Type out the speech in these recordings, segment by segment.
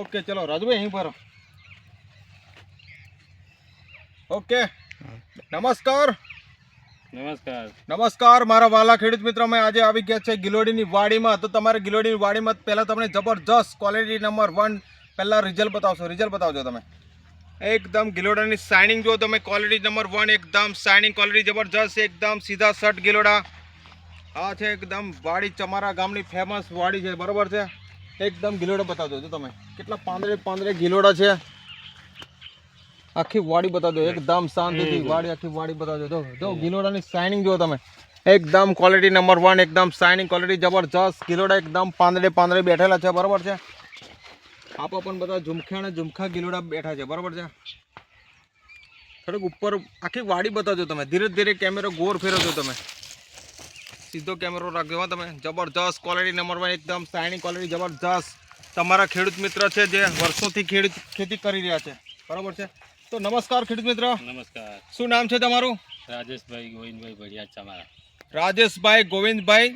Okay ચલો રાજુભાઈ અહીં ભરો ઓકે નમસ્કાર. નમસ્કાર. નમસ્કાર મારા વાલા ખેડૂત મિત્રો અમે આજે આવી ગયા છે ગિલોડીની વાડીમાં. તો તમારે ગિલોડીની વાડીમાં પહેલાં તમને જબરજસ્ત ક્વોલિટી નંબર વન પહેલાં રિઝલ્ટ બતાવશો. રિઝલ્ટ બતાવજો તમે. એકદમ ગિલોડાની શાઇનિંગ જો તમે ક્વોલિટી નંબર વન એકદમ શાઇનિંગ ક્વોલિટી જબરજસ્ત એકદમ સીધા શર્ટ ગિલોડા. આ છે એકદમ વાડી ચમારા ગામની ફેમસ વાડી છે. બરોબર છે? એકદમ ગિલોડા બતાવજો જો તમે. કેટલા પાંદરે પાંદડે ગિલોડા છે. આખી વાડી બતાવજો એકદમ શાંતિથી વાડી આખી વાડી બતાવજો. જો જો ગિલોડાની શાઇનિંગ જો તમે. એકદમ ક્વોલિટી નંબર વન એકદમ શાઇનિંગ ક્વોલિટી જબરજસ્ત ગિલોડા એકદમ પાંદડે પાંદડે બેઠેલા છે બરાબર છે? આપો પણ બધા ઝુમખા અને ઝુમખા ગિલોડા બેઠા છે બરાબર છે? થોડુંક ઉપર આખી વાડી બતાવજો તમે. ધીરે ધીરે કેમેરો ગોર ફેરવજો તમે. સીધો કેમેરો રાખજો તમે. જબરજસ્ત ક્વોલિટી નંબરમાં એકદમ સાયણી ક્વોલિટી જબરજસ્ત. તમારા ખેડૂત મિત્ર છે જે વર્ષોથી ખેડૂત ખેતી કરી રહ્યા છે. બરોબર છે? તો નમસ્કાર ખેડૂત મિત્ર. નમસ્કાર. શું નામ છે તમારું? રાજેશભાઈ ગોવિંદભાઈ ભડિયાર ચમારા. રાજેશભાઈ ગોવિંદભાઈ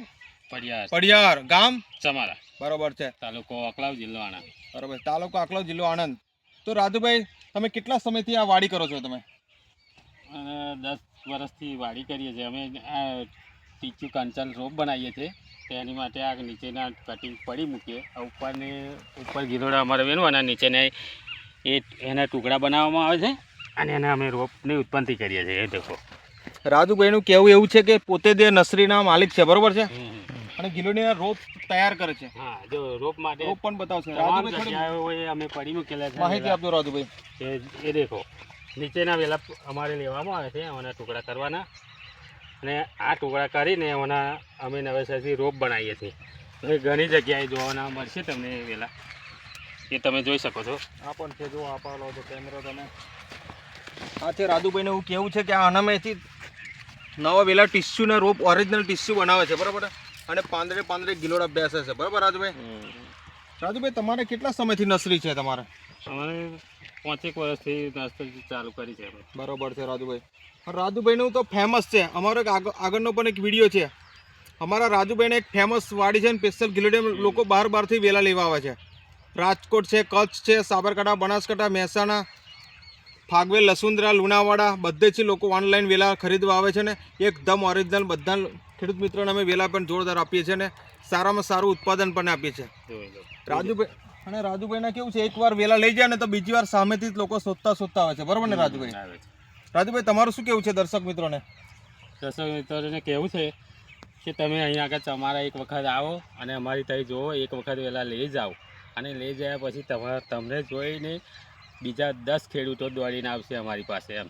પડિયાર પડિયાર ગામ? ચમારા. બરોબર છે. તાલુકો અકલાવ જિલ્લો આણંદ. બરાબર તાલુકો અકલાવ જિલ્લો આણંદ. તો રાજુભાઈ તમે કેટલા સમયથી આ વાડી કરો છો તમે? અને દસ વર્ષથી વાડી કરીએ છીએ. અમે આ ટીચું કંચન રોપ બનાવીએ છીએ તેની માટે આ નીચેના કટિંગ પડી મૂકીએ. ઉપરને ઉપર ગીરોડા અમારે વેણવાના નીચેને એ એના ટુકડા બનાવવામાં આવે છે અને એને અમે રોપની ઉત્પત્તિ કરીએ છીએ. એ દેખો. રાજુભાઈનું કહેવું એવું છે કે પોતે જે નર્સરીના માલિક છે બરોબર છે? અને ગિલોડીના રોપ તૈયાર કરે છે. હા જો રોપ માટે રોપ પણ બતાવશે. રાજુભાઈ અમે પડી મૂકેલા છે. માહિતી આપજો રાજુભાઈ. એ એ દેખો. નીચેના વેલા અમારે લેવામાં આવે છે એના ટુકડા કરવાના. અને આ ટુકડા કરીને એના અમે નવેસરથી રોપ બનાવીએ છીએ. હવે ઘણી જગ્યાએ જોવાના મળશે તમને વેલા. એ તમે જોઈ શકો છો. આ પણ છે જો આપવાનો તો કેમેરો તમે. આ છે રાજુભાઈને એવું કેવું છે કે આ અનામેથી નવા વહેલા ટીસ્યુના રોપ ઓરિજિનલ ટીસ્યુ બનાવે છે બરાબર? અને પાંદરે પાંદરે ગિલોડા બેસે છે. બરાબર રાજુભાઈ? રાજુભાઈ તમારે કેટલા સમયથી નર્સરી છે તમારે? અમારે પાંચેક વર્ષથી નર્સરી ચાલુ કરી છે બરોબર છે રાજુભાઈ. રાજુભાઈનું તો ફેમસ છે. અમારો એક આગળનો પણ એક વીડિયો છે. અમારા રાજુભાઈને એક ફેમસ વાડી છે અને સ્પેશિયલ ગિલોડી લોકો બહાર બહારથી વેલા લેવા આવે છે. રાજકોટ છે કચ્છ છે સાબરકાંઠા બનાસકાંઠા મહેસાણા ફાગવેલ લસુંદરા લુણાવાડા બધેથી લોકો ઓનલાઈન વેલા ખરીદવા આવે છે ને એકદમ ઓરિજિનલ બધા ખેડૂત મિત્રોને અમે વેલા પણ જોરદાર આપીએ છીએ ને સારામાં સારું ઉત્પાદન પણ આપીએ છીએ. રાજુભાઈ અને રાજુભાઈના કેવું છે એકવાર વેલા લઈ જાય ને તો બીજી વાર સામેથી જ લોકો શોધતા શોધતા આવે છે. બરોબર ને રાજુભાઈ? આવે છે. રાજુભાઈ તમારું શું કેવું છે દર્શક મિત્રોને? દર્શક મિત્રોને કેવું છે કે તમે અહીંયા આગળ તમારા એક વખત આવો અને અમારી ત્યાં જુઓ એક વખત વહેલા લઈ જાઓ. અને લઈ જયા પછી તમારા તમને જોઈને બીજા દસ ખેડૂતો દોડીને આવશે અમારી પાસે એમ.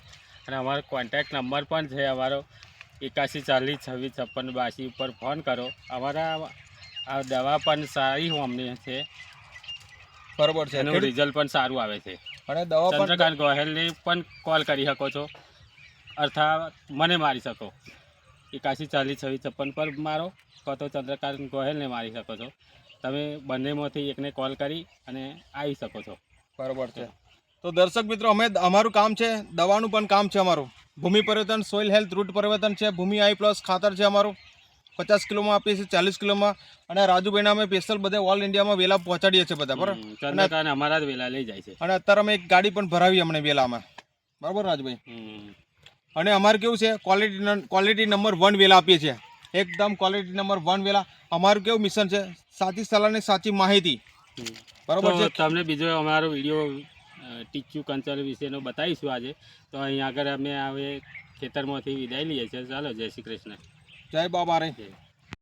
અને અમારો કોન્ટેક્ટ નંબર પણ છે અમારો. એકાસી ચાલીસ છવ્વીસ છપ્પન બાસી ઉપર ફોન કરો. અમારા આ દવા પણ સારી હોમની છે. બરોબર છે. એનું રિઝલ્ટ પણ સારું આવે છે. અને દવા પણ ચંદ્રકાંત ગોહેલને પણ કોલ કરી શકો છો. અર્થાત મને મારી શકો. એકાસી ચાલીસ છવ્વીસ છપ્પન પર મારો. કાં તો ચંદ્રકાંત ગોહેલને મારી શકો છો. તમે બંનેમાંથી એકને કોલ કરી અને આવી શકો છો. બરોબર છે. તો દર્શક મિત્રો અમે અમારું કામ છે દવાનું પણ કામ છે અમારું. ભૂમિ પરિવર્તન સોઇલ હેલ્થ રૂટ પરિવર્તન છે ભૂમિ આઈ પ્લસ ખાતર છે અમારું. પચાસ કિલોમાં આપીએ છીએ ચાલીસ કિલોમાં. અને રાજુભાઈના અમે સ્પેશિયલ બધા ઓલ ઇન્ડિયામાં વેલા પહોંચાડીએ છીએ બધા બરાબર? ચંદ્રકાંત અમારા જ વેલા લઈ જાય છે. અને અત્યારે અમે એક ગાડી પણ ભરાવી અમને વેલામાં. બરાબર રાજુભાઈ? અને અમારે કેવું છે ક્વોલિટી ક્વોલિટી નંબર વન વેલા આપીએ છીએ. એકદમ ક્વોલિટી નંબર વન વેલા. અમારું કેવું મિશન છે સાચી સલાહની સાચી માહિતી. બરાબર બરોબર છે? તમને બીજો અમારો વીડિયો ટીચ્યુ કંચર વિશેનો બતાવીશું આજે. તો અહીં આગળ અમે હવે ખેતરમાંથી વિદાય લઈએ છીએ. ચાલો જય શ્રી કૃષ્ણ. જય બાબા રે